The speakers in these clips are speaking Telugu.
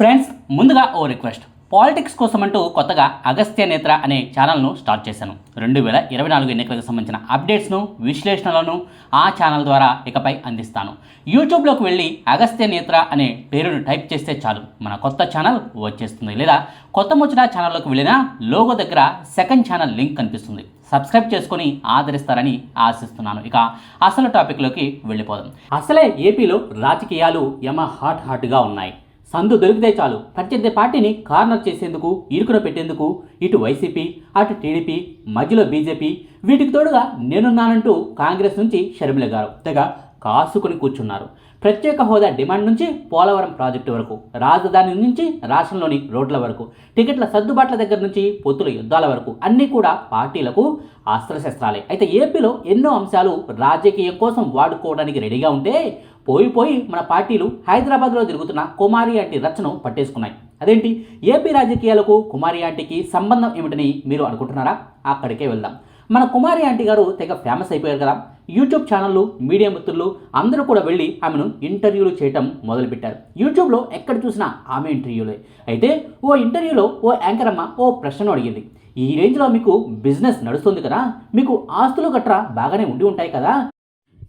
ఫ్రెండ్స్ ముందుగా ఓ రిక్వెస్ట్. పాలిటిక్స్ కోసం అంటూ కొత్తగా అగస్త్య నేత్ర అనే ఛానల్ను స్టార్ట్ చేశాను. రెండు వేల ఇరవై నాలుగు ఎన్నికలకు సంబంధించిన అప్డేట్స్ను విశ్లేషణలను ఆ ఛానల్ ద్వారా ఇకపై అందిస్తాను. యూట్యూబ్లోకి వెళ్ళి అగస్త్య నేత్ర అనే పేరును టైప్ చేస్తే చాలు. మన కొత్త ఛానల్ వచ్చేస్తుంది. లేదా కొత్త ముచ్చట ఛానల్లోకి వెళ్ళినా లోగో దగ్గర సెకండ్ ఛానల్ లింక్ కనిపిస్తుంది. సబ్స్క్రైబ్ చేసుకొని ఆదరిస్తారని ఆశిస్తున్నాను. ఇక అసలు టాపిక్లోకి వెళ్ళిపోదాం. అసలే ఏపీలో రాజకీయాలు యమ హాట్ హాట్గా ఉన్నాయి. సందు దొరికితే చాలు. ప్రత్యర్థి పార్టీని కార్నర్ చేసేందుకు ఇరుకున పెట్టేందుకు ఇటు వైసీపీ అటు టీడీపీ మధ్యలో బీజేపీ వీటికి తోడుగా నేనున్నానంటూ కాంగ్రెస్ నుంచి షర్మిల గారు తెగ కాసుకుని కూర్చున్నారు. ప్రత్యేక హోదా డిమాండ్ నుంచి పోలవరం ప్రాజెక్టు వరకు రాజధాని నుంచి రాష్ట్రంలోని రోడ్ల వరకు టికెట్ల సర్దుబాట్ల దగ్గర నుంచి పొత్తుల యుద్ధాల వరకు అన్నీ కూడా పార్టీలకు అస్త్రశస్త్రాలే. అయితే ఏపీలో ఎన్నో అంశాలు రాజకీయం కోసం వాడుకోవడానికి రెడీగా ఉంటే పోయిపోయి మన పార్టీలు హైదరాబాద్లో తిరుగుతున్న కుమారి ఆంటీ రచ్చను పట్టేసుకున్నాయి. అదేంటి? ఏపీ రాజకీయాలకు కుమారి ఆంటీకి సంబంధం ఏమిటని మీరు అనుకుంటున్నారా? అక్కడికే వెళ్దాం. మన కుమారి ఆంటీ గారు తెగ ఫేమస్ అయిపోయారు కదా. యూట్యూబ్ ఛానళ్ళు మీడియా మిత్రులు అందరూ కూడా వెళ్ళి ఆమెను ఇంటర్వ్యూలు చేయటం మొదలుపెట్టారు. యూట్యూబ్లో ఎక్కడ చూసినా ఆమె ఇంటర్వ్యూలే. అయితే ఓ ఇంటర్వ్యూలో ఓ యాంకర్ అమ్మ ఓ ప్రశ్నను అడిగింది. ఈ రేంజ్లో మీకు బిజినెస్ నడుస్తుంది కదా. మీకు ఆస్తులు గట్రా బాగానే ఉండి ఉంటాయి కదా.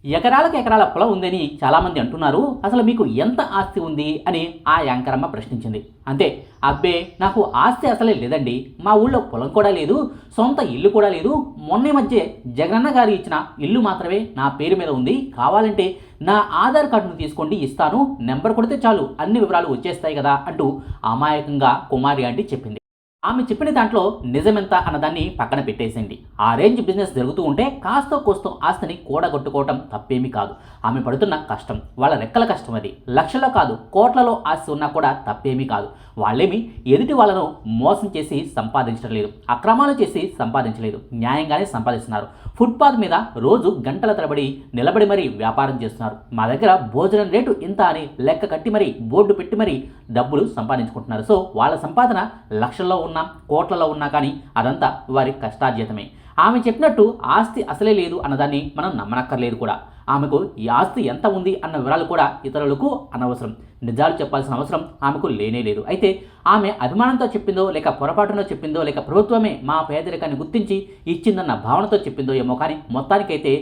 ఎకరాలకు ఎకరాల పొలం ఉందని చాలామంది అంటున్నారు. అసలు మీకు ఎంత ఆస్తి ఉంది? అని ఆ యాంకరమ్మ ప్రశ్నించింది. అంతే. అబ్బే నాకు ఆస్తి అసలే లేదండి. మా ఊళ్ళో పొలం కూడా లేదు సొంత ఇల్లు కూడా లేదు. మొన్న మధ్య జగనన్న గారు ఇచ్చిన ఇల్లు మాత్రమే నా పేరు మీద ఉంది. కావాలంటే నా ఆధార్ కార్డును తీసుకోండి ఇస్తాను. నెంబర్ కొడితే చాలు అన్ని వివరాలు వచ్చేస్తాయి కదా అంటూ అమాయకంగా కుమారి ఆంటీ చెప్పింది. ఆమె చెప్పిన దాంట్లో నిజమెంత అన్నదాన్ని పక్కన పెట్టేసింది. ఆ రేంజ్ బిజినెస్ జరుగుతూ ఉంటే కాస్తో కోస్తో ఆస్తిని కూడగొట్టుకోవటం తప్పేమీ కాదు. ఆమె పడుతున్న కష్టం వాళ్ళ రెక్కల కష్టం అది. లక్షల్లో కాదు కోట్లలో ఆస్తి ఉన్నా కూడా తప్పేమీ కాదు. వాళ్ళేమి ఎదుటి వాళ్ళను మోసం చేసి సంపాదించడం లేదు అక్రమాలు చేసి సంపాదించలేదు న్యాయంగానే సంపాదిస్తున్నారు. ఫుట్పాత్ మీద రోజు గంటల తరబడి నిలబడి మరీ వ్యాపారం చేస్తున్నారు. మా దగ్గర భోజనం రేటు ఇంత అని లెక్క కట్టి మరీ బోర్డు పెట్టి మరీ డబ్బులు సంపాదించుకుంటున్నారు. సో వాళ్ళ సంపాదన లక్షల్లో ఉన్న కోట్లలో ఉన్నా కానీ అదంతా వారి కష్టార్జితమే. ఆమె చెప్పినట్టు ఆస్తి అసలే లేదు అన్నదాన్ని మనం నమ్మనక్కర్లేదు కూడా. ఆమెకు ఈ ఆస్తి ఎంత ఉంది అన్న వివరాలు కూడా ఇతరులకు అనవసరం. నిజాలు చెప్పాల్సిన అవసరం ఆమెకు లేనే లేదు. అయితే ఆమె అభిమానంతో చెప్పిందో లేక పొరపాటునో చెప్పిందో లేక ప్రభుత్వమే మా పేదరికాన్ని గుర్తించి ఇచ్చిందన్న భావనతో చెప్పిందో ఏమో కానీ మొత్తానికైతే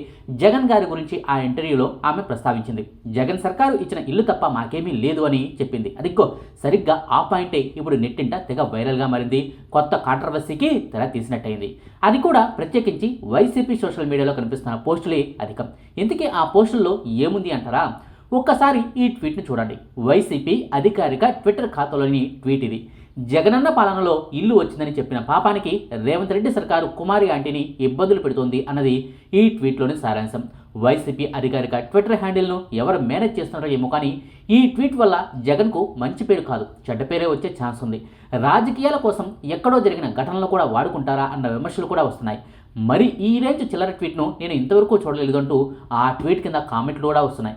జగన్ గారి గురించి ఆ ఇంటర్వ్యూలో ఆమె ప్రస్తావించింది. జగన్ సర్కారు ఇచ్చిన ఇల్లు తప్ప మాకేమీ లేదు అని చెప్పింది. అదిగో సరిగ్గా ఆ పాయింటే ఇప్పుడు నెట్టింట తెగ వైరల్గా మారింది. కొత్త కాంట్రవర్సీకి తెర తీసినట్టయింది. అది కూడా ప్రత్యేకించి వైసీపీ సోషల్ మీడియాలో కనిపిస్తున్న పోస్టులే అధికం. ఇంతకీ ఆ పోస్టుల్లో ఏముంది అంటారా? ఒక్కసారి ఈ ట్వీట్ని చూడండి. వైసీపీ అధికారిక ట్విట్టర్ ఖాతాలోని ట్వీట్ ఇది. జగనన్న పాలనలో ఇల్లు వచ్చిందని చెప్పిన పాపానికి రేవంత్ రెడ్డి సర్కారు కుమారి ఆంటీని ఇబ్బందులు పెడుతోంది అన్నది ఈ ట్వీట్లోని సారాంశం. వైసీపీ అధికారిక ట్విట్టర్ హ్యాండిల్ను ఎవరు మేనేజ్ చేస్తున్నారో ఏమో కానీ ఈ ట్వీట్ వల్ల జగన్కు మంచి పేరు కాదు చెడ్డ పేరే వచ్చే ఛాన్స్ ఉంది. రాజకీయాల కోసం ఎక్కడో జరిగిన ఘటనలు కూడా వాడుకుంటారా అన్న విమర్శలు కూడా వస్తున్నాయి. మరి ఈ రేంజ్ చిల్లర ట్వీట్ను నేను ఇంతవరకు చూడలేదు అంటూ ఆ ట్వీట్ కింద కామెంట్లు కూడా వస్తున్నాయి.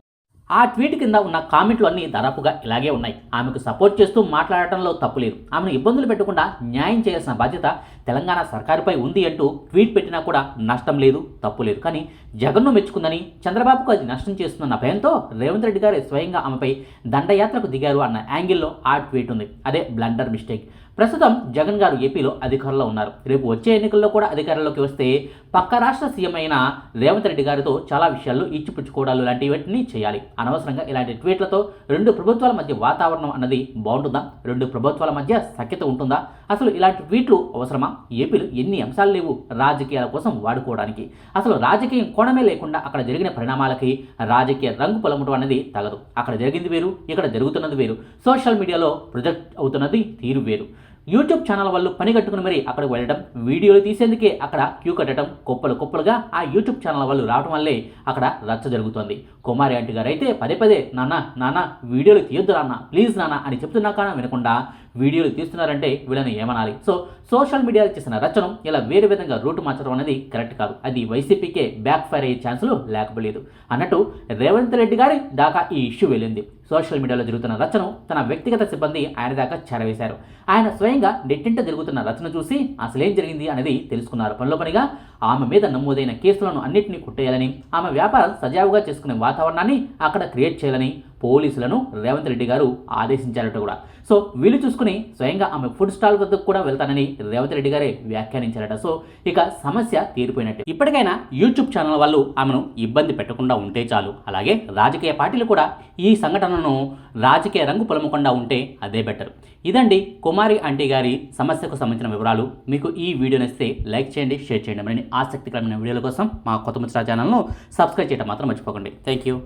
ఆ ట్వీట్ కింద ఉన్న కామెంట్లు అన్నీ దాదాపుగా ఇలాగే ఉన్నాయి. ఆమెకు సపోర్ట్ చేస్తూ మాట్లాడటంలో తప్పులేదు ఆమెను ఇబ్బందులు పెట్టకుండా న్యాయం చేయాల్సిన బాధ్యత తెలంగాణ సర్కారుపై ఉంది అంటూ ట్వీట్ పెట్టినా కూడా నష్టం లేదు తప్పు లేదు. కానీ జగన్ను మెచ్చుకుందని చంద్రబాబుకు అది నష్టం చేస్తుందన్న భయంతో రేవంత్ రెడ్డి గారు స్వయంగా ఆమెపై దండయాత్రకు దిగారు అన్న యాంగిల్లో ఆ ట్వీట్ ఉంది. అదే బ్లండర్ మిస్టేక్. ప్రస్తుతం జగన్ గారు ఏపీలో అధికారంలో ఉన్నారు. రేపు వచ్చే ఎన్నికల్లో కూడా అధికారంలోకి వస్తే పక్క రాష్ట్ర సీఎం అయిన రేవంత్ రెడ్డి గారితో చాలా విషయాల్లో ఇచ్చిపుచ్చుకోవడాలు లాంటివన్నీ చేయాలి. అనవసరంగా ఇలాంటి ట్వీట్లతో రెండు ప్రభుత్వాల మధ్య వాతావరణం అన్నది బాగుంటుందా? రెండు ప్రభుత్వాల మధ్య సఖ్యత ఉంటుందా? అసలు ఇలాంటి ట్వీట్లు అవసరమా? ఏపీలో ఎన్ని అంశాలు లేవు రాజకీయాల కోసం వాడుకోవడానికి. అసలు రాజకీయం కోణమే లేకుండా అక్కడ జరిగిన పరిణామాలకి రాజకీయ రంగు పొలమటం అనేది తగదు. అక్కడ జరిగింది వేరు ఇక్కడ జరుగుతున్నది వేరు. సోషల్ మీడియాలో ప్రొజెక్ట్ అవుతున్నది తీరు వేరు. యూట్యూబ్ ఛానల్ వాళ్ళు పని కట్టుకుని మరి అక్కడికి వెళ్ళడం వీడియోలు తీసేందుకే అక్కడ క్యూ కట్టడం కుప్పలు కుప్పలుగా ఆ యూట్యూబ్ ఛానల్ వాళ్ళు రావడం వల్లే అక్కడ రచ్చ జరుగుతుంది. కుమారి ఆంటీ గారు అయితే పదే పదే నాన్న నాన్న వీడియోలు తీయొద్దు నాన్న ప్లీజ్ నాన్న అని చెప్తున్నా కానీ వినకుండా వీడియోలు తీస్తున్నారంటే వీళ్ళని ఏమనాలి. సో సోషల్ మీడియాలో చేసిన రచన ఇలా వేరే విధంగా రూటు మార్చడం అనేది కరెక్ట్ కాదు. అది వైసీపీకే బ్యాక్ ఫైర్ అయ్యే ఛాన్సులు లేకపోలేదు. అన్నట్టు రేవంత్ రెడ్డి గారి దాకా ఈ ఇష్యూ వెళ్ళింది. సోషల్ మీడియాలో జరుగుతున్న రచన తన వ్యక్తిగత సిబ్బంది ఆయన దాకా చేరవేశారు. ఆయన స్వయంగా నెట్టింట జరుగుతున్న రచన చూసి అసలేం జరిగింది అనేది తెలుసుకున్నారు. పనిలో పనిగా ఆమె మీద నమోదైన కేసులను అన్నింటినీ కొట్టేయాలని ఆమె వ్యాపారం సజావుగా చేసుకునే వాతావరణాన్ని అక్కడ క్రియేట్ చేయాలని పోలీసులను రేవంత్ రెడ్డి గారు ఆదేశించారట కూడా. సో వీళ్ళు చూసుకుని స్వయంగా ఆమె ఫుడ్ స్టాల్ వద్దకు కూడా వెళ్తానని రేవంత్ రెడ్డి గారే వ్యాఖ్యానించారట. సో ఇక సమస్య తీరిపోయినట్టు. ఇప్పటికైనా యూట్యూబ్ ఛానల్ వాళ్ళు ఆమెను ఇబ్బంది పెట్టకుండా ఉంటే చాలు. అలాగే రాజకీయ పార్టీలు కూడా ఈ సంఘటనను రాజకీయ రంగు పొలమకుండా ఉంటే అదే బెటర్. ఇదండి కుమారి ఆంటీ గారి సమస్యకు సంబంధించిన వివరాలు. మీకు ఈ వీడియో నచ్చితే లైక్ చేయండి షేర్ చేయండి. మరిన్ని ఆసక్తికరమైన వీడియోల కోసం మా కొత్త ముచ్చట ఛానల్ను సబ్స్క్రైబ్ చేయడం మాత్రం మర్చిపోకండి. Thank you